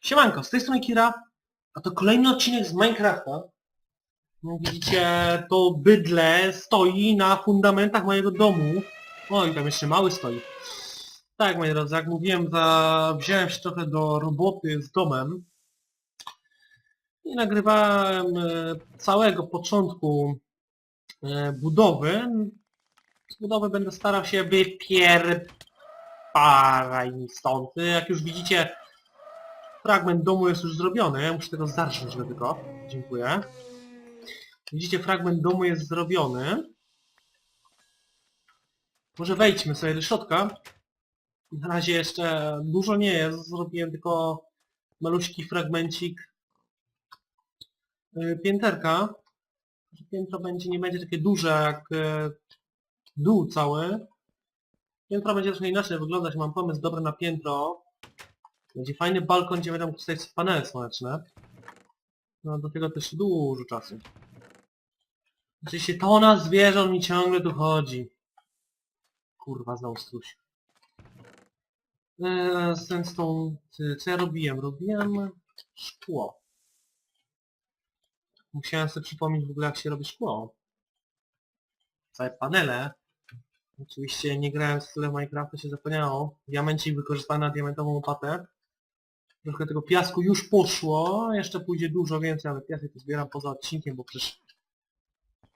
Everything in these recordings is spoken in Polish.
Siemanko, z tej strony Kira, a to kolejny odcinek z Minecrafta. Widzicie, to bydle stoi na fundamentach mojego domu. Oj, tam jeszcze mały stoi. Tak, moi drodzy, jak mówiłem, za... wziąłem się trochę do roboty z domem. I nagrywałem e, całego początku e, budowy. Z budowy będę starał się wypierparaj stąd. Jak już widzicie, Fragment domu jest już zrobiony, ja muszę tego zarżnąć tylko. Dziękuję. Widzicie, fragment domu jest zrobiony. Może wejdźmy sobie do środka. Na razie jeszcze dużo nie jest, zrobiłem tylko maluśki fragmencik y, pięterka. Piętro będzie, nie będzie takie duże jak y, dół cały. Piętro będzie trochę inaczej wyglądać, mam pomysł dobry na piętro. Będzie fajny balkon, gdzie będą stać panele słoneczne. No do tego też dużo czasu. Oczywiście tona zwierząt mi ciągle tu chodzi. Kurwa, znowu struś. Eee, sandstone, ty- co ja robiłem? Robiłem szkło. Musiałem sobie przypomnieć w ogóle jak się robi szkło. Całe panele. Oczywiście nie grałem w tyle Minecrafta, się zapomniało. Diamencik wykorzystany na diamentową łopatę. Trochę tego piasku już poszło, jeszcze pójdzie dużo więcej, ale piasek to zbieram poza odcinkiem, bo przecież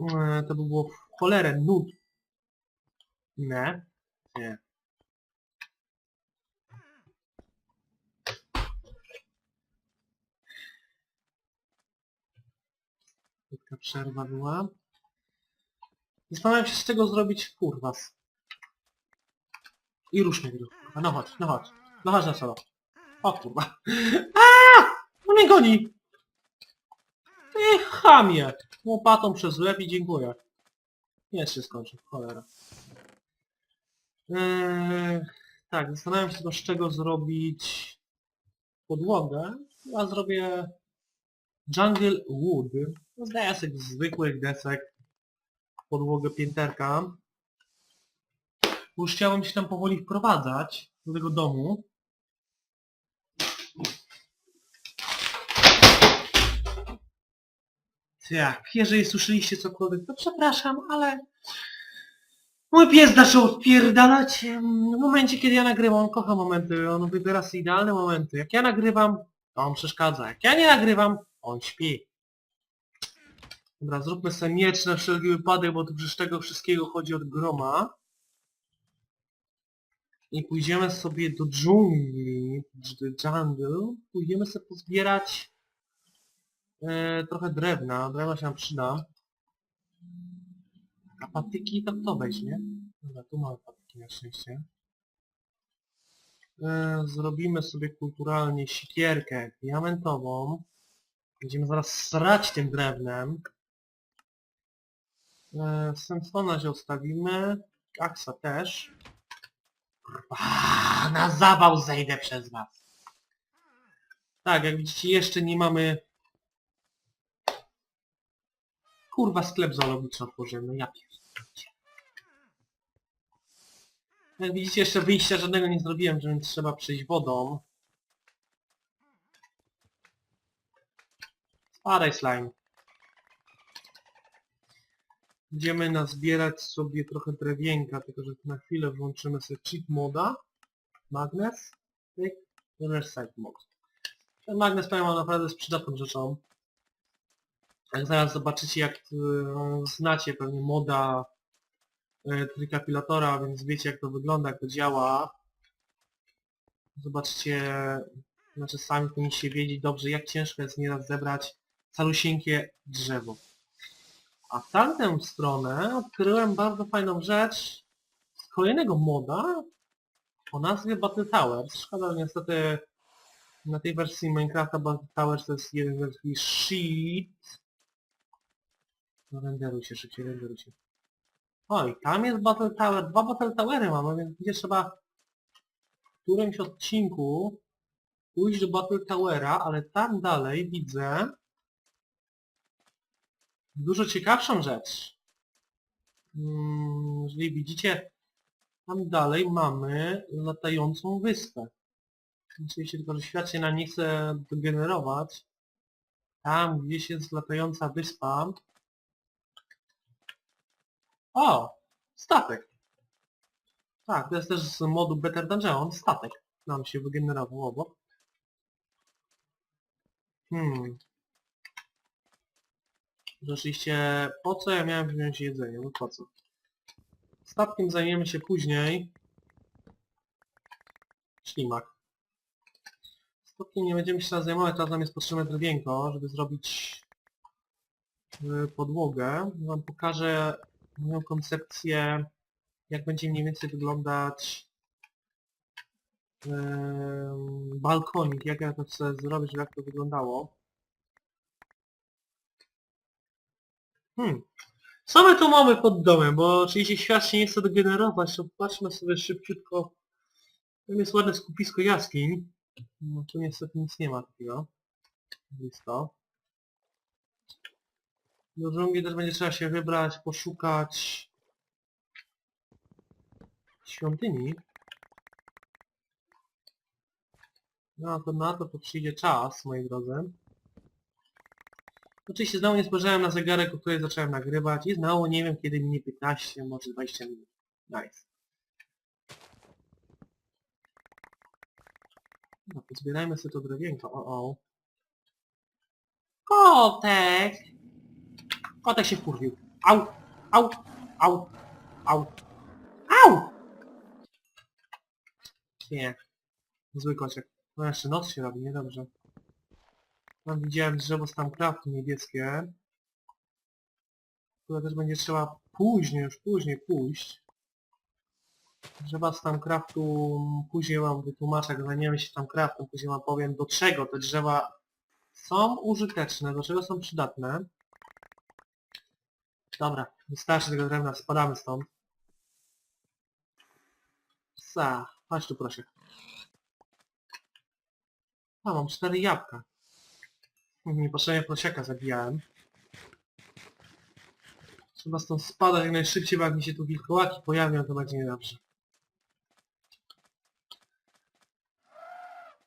e, to by było w cholerę nud. Nie? Nie. Krótka przerwa była. Zastanawiam się z czego zrobić kurwas. I rusz mnie gry. No chodź, no chodź. No chodź na solo. O kurwa. Aaaa! On mnie goni! Ty chamie! Łopatą przez łeb i dziękuję. Nie się skończy, cholera. Eee, tak, zastanawiam się z czego zrobić podłogę. Ja zrobię Jungle Wood. Z desek, zwykłych desek. Podłogę pięterka. Już chciałem się tam powoli wprowadzać do tego domu. Tak, jeżeli słyszeliście cokolwiek, to przepraszam, ale mój pies zaczął odpierdalać w momencie, kiedy ja nagrywam. On kocha momenty, on wybiera sobie idealne momenty. Jak ja nagrywam, to on przeszkadza. Jak ja nie nagrywam, on śpi. Dobra, zróbmy sobie miecz na wszelki wypadek, bo tu przecież tego wszystkiego chodzi od groma. I pójdziemy sobie do dżungli, jungle. Pójdziemy sobie pozbierać e, trochę drewna. Drewna się nam przyda. A patyki to kto weźmie? Dobra, tu mamy patyki na szczęście. E, zrobimy sobie kulturalnie sikierkę diamentową. Będziemy zaraz srać tym drewnem. E, Sensona się odstawimy. Aksa też. Na zawał zejdę przez was. Tak, jak widzicie jeszcze nie mamy... Kurwa, sklep zoologiczny otworzyłem, no ja pierdolę. Jak widzicie jeszcze wyjścia żadnego nie zrobiłem, więc trzeba przejść wodą. Spadaj slime. Będziemy nazbierać sobie trochę drewienka, tylko że na chwilę włączymy sobie cheat moda. Magnes. Tyk. Riverside mod. Ten magnes powiem wam naprawdę jest przydatną rzeczą. Jak zaraz zobaczycie jak y, znacie pewnie moda y, trikapilatora, więc wiecie jak to wygląda, jak to działa. Zobaczcie, znaczy sami powinniście wiedzieć dobrze jak ciężko jest nieraz zebrać calusieńkie drzewo. A w tamtą stronę odkryłem bardzo fajną rzecz z kolejnego moda o nazwie Battle Towers. Szkoda, że niestety na tej wersji Minecrafta Battle Towers to jest jeden wielki shit. No renderuj się, szybciej renderuj się. Oj, tam jest Battle Tower, dwa Battle Towery mamy, więc będzie trzeba w którymś odcinku pójść do Battle Towera, ale tam dalej widzę dużo ciekawszą rzecz. Mm, Jeżeli widzicie, tam dalej mamy latającą wyspę. Oczywiście tylko, że świat się nam nie chce degenerować. Tam gdzieś jest latająca wyspa. O! Statek! Tak, to jest też z modu Better Dungeon. Statek nam się wygenerował obok. Hmm. Rzeczywiście, po co ja miałem wziąć jedzenie? No po co? Statkiem zajmiemy się później. Ślimak. Statkiem nie będziemy się teraz zajmować, teraz nam jest potrzebne drewienko, żeby zrobić y, podłogę. Wam pokażę moją koncepcję, jak będzie mniej więcej wyglądać em, balkonik, jak ja to chcę zrobić, jak to wyglądało. Hmm. Co my tu mamy pod domem? Bo oczywiście świat się nie chce degenerować, to patrzmy sobie szybciutko. Tam jest ładne skupisko jaskiń. No tu niestety nic nie ma takiego. Blisko. Do dżungli też będzie trzeba się wybrać, poszukać świątyni. No to na to to przyjdzie czas, moi drodzy. Oczywiście znowu nie spojrzałem na zegarek, o której zacząłem nagrywać i znowu nie wiem kiedy minie 15, może 20 minut. Nice. No, pozbierajmy sobie to drewienko, o o. Kotek! Kotek się wkurwił. Au! Au! Au! Au! Au! Nie. Zły kociek. No jeszcze noc się robi, niedobrze. Tam widziałem drzewo z tam kraftu niebieskie. Które też będzie trzeba później, już później pójść. Drzewa z tam kraftu, później wam wytłumaczę, jak zajmiemy się tam kraftem, później wam powiem do czego te drzewa są użyteczne, do czego są przydatne. Dobra, wystarczy tego drewna, spadamy stąd. Sa, chodź tu proszę. A, mam cztery jabłka. Niepotrzebnie prosiaka zabijałem. Trzeba stąd spadać jak najszybciej, bo jak mi się tu wilkołaki pojawią, to będzie niedobrze.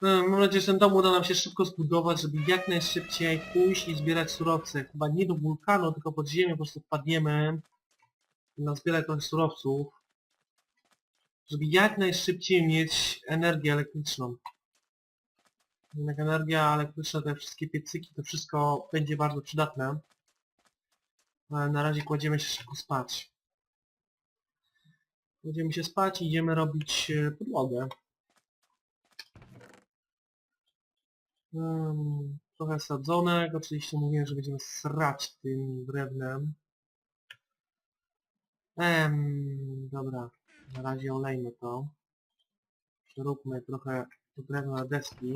Mam nadzieję, że ten dom uda nam się szybko zbudować, żeby jak najszybciej pójść i zbierać surowce. Chyba nie do wulkanu, tylko pod ziemię po prostu wpadniemy i nazbierać trochę surowców, żeby jak najszybciej mieć energię elektryczną. Jednak energia elektryczna, te wszystkie piecyki, to wszystko będzie bardzo przydatne. Ale na razie kładziemy się szybko spać. Kładziemy się spać i idziemy robić e, podłogę. Um, trochę sadzonek, oczywiście mówiłem, że będziemy srać tym drewnem. Em, dobra, na razie olejmy to. Przeróbmy trochę to drewno na deski.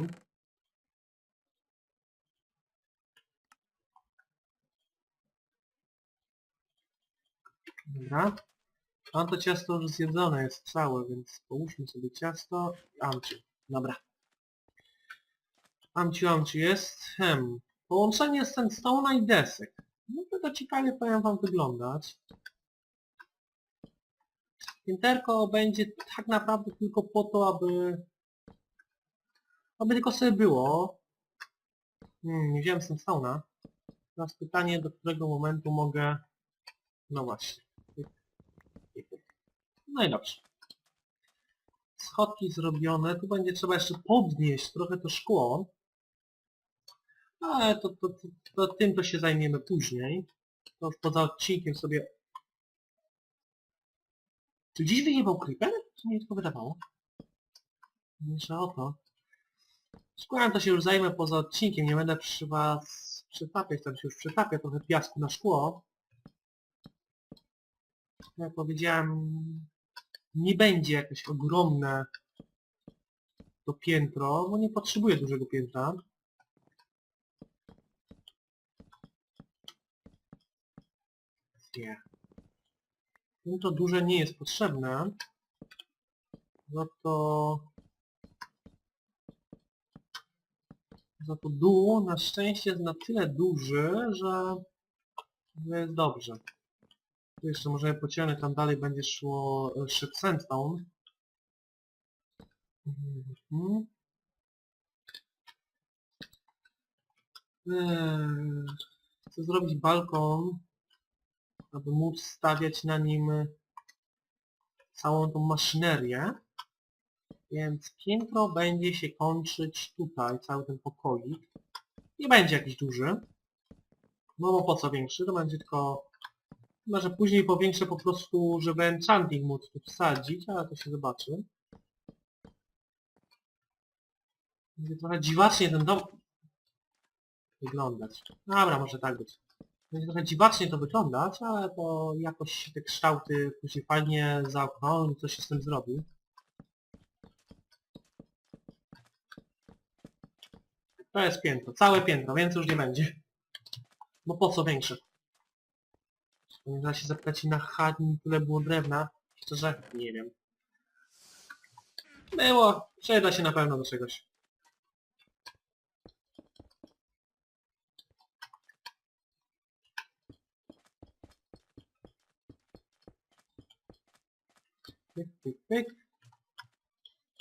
Dobra. Mam to ciasto już zjedzone jest całe, więc połóżmy sobie ciasto i. Dobra. Amciu, amciu jest. Hem. Połączenie sandstone'a i desek. No to, to ciekawie powiem wam wyglądać. Pięterko będzie tak naprawdę tylko po to, aby... Aby tylko sobie było. Hmm, nie wziąłem sandstone'a. Teraz pytanie, do którego momentu mogę... No właśnie. No i dobrze. Schodki zrobione. Tu będzie trzeba jeszcze podnieść trochę to szkło. Ale to, to, to, to tym to się zajmiemy później. To już poza odcinkiem sobie... Czy dziś wyjebał creeper? Czy się tylko wydawało? Mniejsza o to. Szkłem to się już zajmę poza odcinkiem. Nie będę przy was przytapiać. Tam się już przytapia trochę piasku na szkło. Jak powiedziałem, nie będzie jakieś ogromne to piętro, bo nie potrzebuję dużego piętra. No to duże nie jest potrzebne. Za to... Za to dół na szczęście jest na tyle duży, że... że jest dobrze. Tu jeszcze może pociągnąć, tam dalej będzie szło e, Ship Sandstone. Mhm. Eee, chcę zrobić balkon aby móc stawiać na nim całą tą maszynerię. Więc piętro będzie się kończyć tutaj, cały ten pokoik. Nie będzie jakiś duży. No bo po co większy? To będzie tylko... Chyba, że później powiększę po prostu, żeby enchanting móc tu wsadzić, ale to się zobaczy. Będzie trochę dziwacznie ten dom wyglądać. Dobra, może tak być. Będzie trochę dziwacznie to wyglądać, ale to jakoś te kształty później fajnie zaokrągną i coś się z tym zrobi. To jest piętro, całe piętro, więcej już nie będzie. Bo po co większe? Da się zapytać na chadni, tyle było drewna. Szczerze, nie wiem. Było, przyda się na pewno do czegoś. Pyk, pyk, pyk.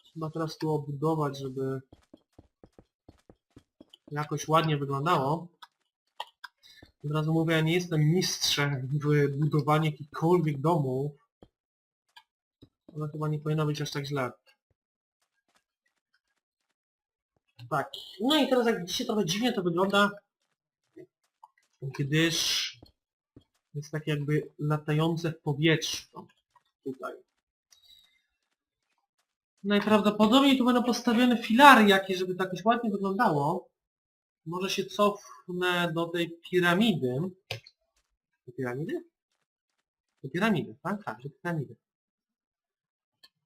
Trzeba teraz tu obudować, żeby jakoś ładnie wyglądało. Od razu mówię, ja nie jestem mistrzem w budowaniu jakichkolwiek domów. Ale chyba nie powinno być aż tak źle. Tak. No i teraz jak widzicie trochę dziwnie to wygląda, gdyż jest takie jakby latające w powietrzu. Tutaj. Najprawdopodobniej tu będą postawione filary jakieś, żeby to jakoś ładnie wyglądało. Może się cofnę do tej piramidy. Do piramidy? Do piramidy, tak? Tak, do piramidy.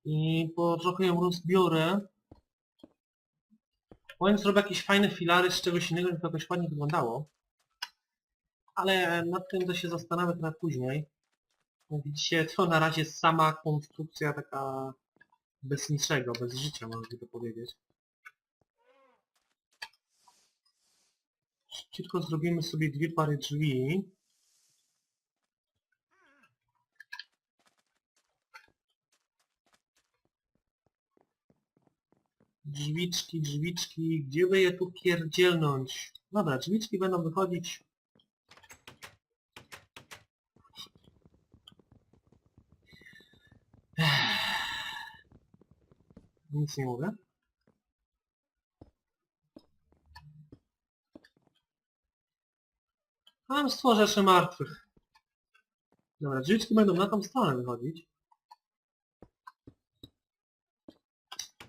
I po trochę ją rozbiorę. Powiem zrobię jakieś fajne filary z czegoś innego, żeby to jakoś ładnie wyglądało. Ale nad tym to się zastanawiam trochę później. Widzicie, to na razie sama konstrukcja taka bez niczego, bez życia można by to powiedzieć. Szybciutko zrobimy sobie dwie pary drzwi. Drzwiczki, drzwiczki, gdzie by je tu pierdzielnąć? Dobra, drzwiczki będą wychodzić. Nic nie mówię. Mam stworze jeszcze martwych. Dobra, drzwiczki będą na tą stronę wychodzić.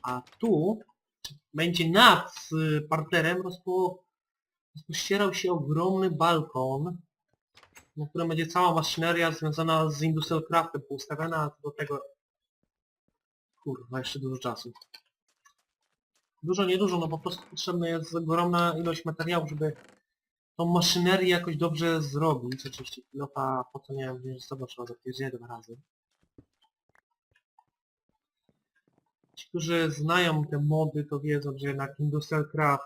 A tu będzie nad y, parterem rozpo, rozpościerał się ogromny balkon, na którym będzie cała maszyneria związana z Industrial Craftem poustawiona, a do tego... Kurwa, jeszcze dużo czasu. Dużo, niedużo, no po prostu potrzebna jest ogromna ilość materiału, żeby tą maszynerię jakoś dobrze zrobić. Oczywiście pilota, po co nie wiem, wziąć z sobą trzeba zapierdzieć dwa razy. Ci, którzy znają te mody, to wiedzą, że jednak Industrial Craft,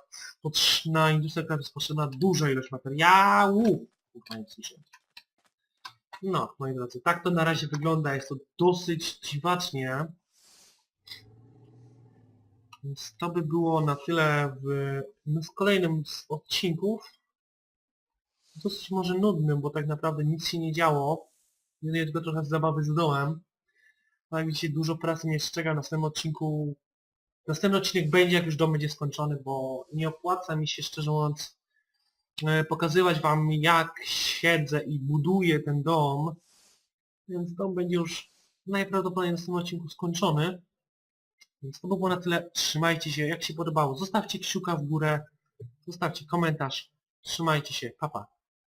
na Industrial Craft jest potrzebna duża ilość materiału. No, moi drodzy, tak to na razie wygląda. Jest to dosyć dziwacznie. Więc to by było na tyle w, no, w kolejnym z odcinków. Dosyć może nudnym, bo tak naprawdę nic się nie działo. Jedynie tylko trochę zabawy z dołem. No jak widzicie, dużo pracy mnie czeka następnym odcinku. Następny odcinek będzie, jak już dom będzie skończony, bo nie opłaca mi się, szczerze mówiąc, e, pokazywać wam, jak siedzę i buduję ten dom. Więc dom będzie już najprawdopodobniej w następnym odcinku skończony. Więc to by było na tyle. Trzymajcie się, jak się podobało. Zostawcie kciuka w górę, zostawcie komentarz. Trzymajcie się, papa. Pa.